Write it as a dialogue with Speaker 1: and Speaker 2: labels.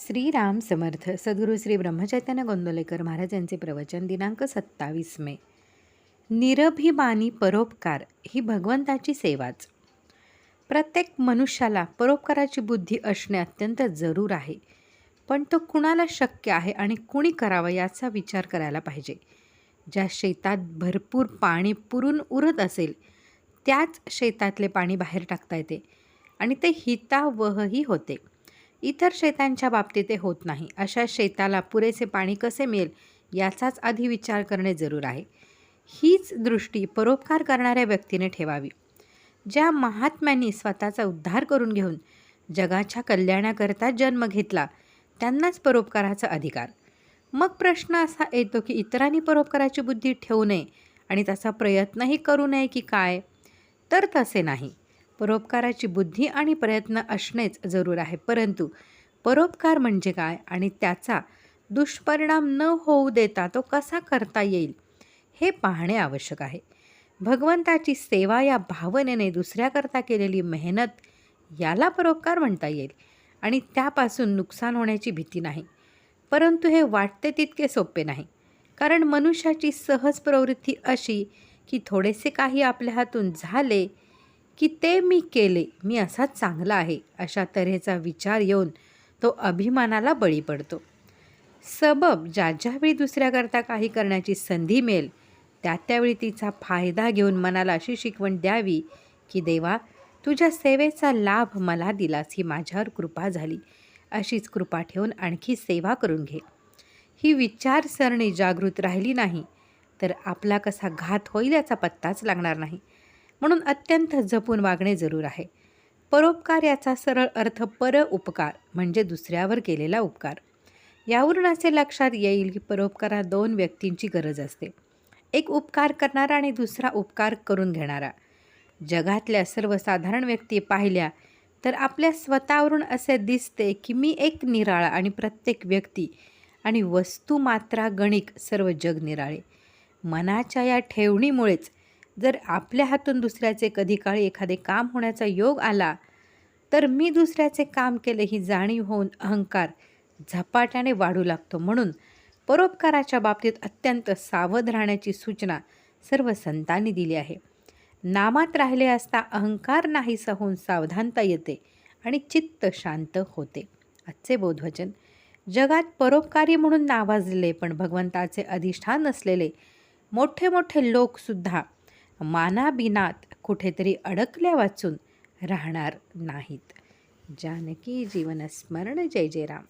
Speaker 1: श्रीराम समर्थ सद्गुरू श्री ब्रह्मचैतन्य गोंदोलेकर महाराज यांचे प्रवचन दिनांक सत्तावीस मे. निरभिमानी परोपकार ही भगवंताची सेवाच. प्रत्येक मनुष्याला परोपकाराची बुद्धी असणे अत्यंत जरूर आहे पण तो कुणाला शक्य आहे आणि कुणी करावं याचा विचार करायला पाहिजे. ज्या शेतात भरपूर पाणी पुरून उरत असेल त्याच शेतातले पाणी बाहेर टाकता येते आणि ते हितावहही होते. इतर शेतांच्या बाबतीत ते होत नाही. अशा शेताला पुरेसे पाणी कसे मिळेल याचाच आधी विचार करणे जरूर आहे. हीच दृष्टी परोपकार करणाऱ्या व्यक्तीने ठेवावी. ज्या महात्म्यांनी स्वतःचा उद्धार करून घेऊन जगाच्या कल्याणाकरता जन्म घेतला त्यांनाच परोपकाराचा अधिकार. मग प्रश्न असा येतो की इतरांनी परोपकाराची बुद्धी ठेवू नये आणि त्याचा प्रयत्नही करू नये की काय? तर तसे नाही. परोपकाराची बुद्धी आणि प्रयत्न असणेच जरूर आहे. परंतु परोपकार म्हणजे काय आणि त्याचा दुष्परिणाम न होऊ देता तो कसा करता येईल हे पाहणे आवश्यक आहे. भगवंताची सेवा या भावनेने दुसऱ्याकरता केलेली मेहनत याला परोपकार म्हणता येईल आणि त्यापासून नुकसान होण्याची भीती नाही. परंतु हे वाटते तितके सोपे नाही. कारण मनुष्याची सहज प्रवृत्ती अशी की थोडेसे काही आपल्या हातून झाले की ते मी केले मी असा चांगला आहे अशा तऱ्हेचा विचार येऊन तो अभिमानाला बळी पडतो. सबब ज्या ज्यावेळी दुसऱ्याकरता काही करण्याची संधी मिळेल त्या त्यावेळी तिचा फायदा घेऊन मनाला अशी शिकवण द्यावी की देवा तुझ्या सेवेचा लाभ मला दिलास ही माझ्यावर कृपा झाली. अशीच कृपा ठेवून आणखी सेवा करून घे. ही विचारसरणी जागृत राहिली नाही तर आपला कसा घात होईल याचा पत्ताच लागणार नाही. म्हणून अत्यंत जपून वागणे जरूर आहे. परोपकार याचा सरळ अर्थ पर उपकार म्हणजे दुसऱ्यावर केलेला उपकार. यावरून असे लक्षात येईल की परोपकारात दोन व्यक्तींची गरज असते. एक उपकार करणारा आणि दुसरा उपकार करून घेणारा. जगातल्या सर्वसाधारण व्यक्ती पाहिल्या तर आपल्या स्वतःवरून असे दिसते की मी एक निराळा आणि प्रत्येक व्यक्ती आणि वस्तू मात्रा गणिक सर्व जग निराळे. मनाच्या या ठेवणीमुळेच जर आपल्या हातून दुसऱ्याचे कधी काळी एखादे काम होण्याचा योग आला तर मी दुसऱ्याचे काम केले ही जाणीव होऊन अहंकार झपाट्याने वाढू लागतो. म्हणून परोपकाराच्या बाबतीत अत्यंत सावध राहण्याची सूचना सर्व संतांनी दिली आहे. नामात राहिले असता अहंकार नाहीसा होऊन सावधानता येते आणि चित्त शांत होते. आजचे बोधवचन. जगात परोपकारी म्हणून नावाजलेले पण भगवंताचे अधिष्ठान असलेले मोठे मोठे लोकसुद्धा मानाबिनात कुठेतरी अडकल्या वाचून राहणार नाहीत. जानकी जीवनस्मरण जय जय राम.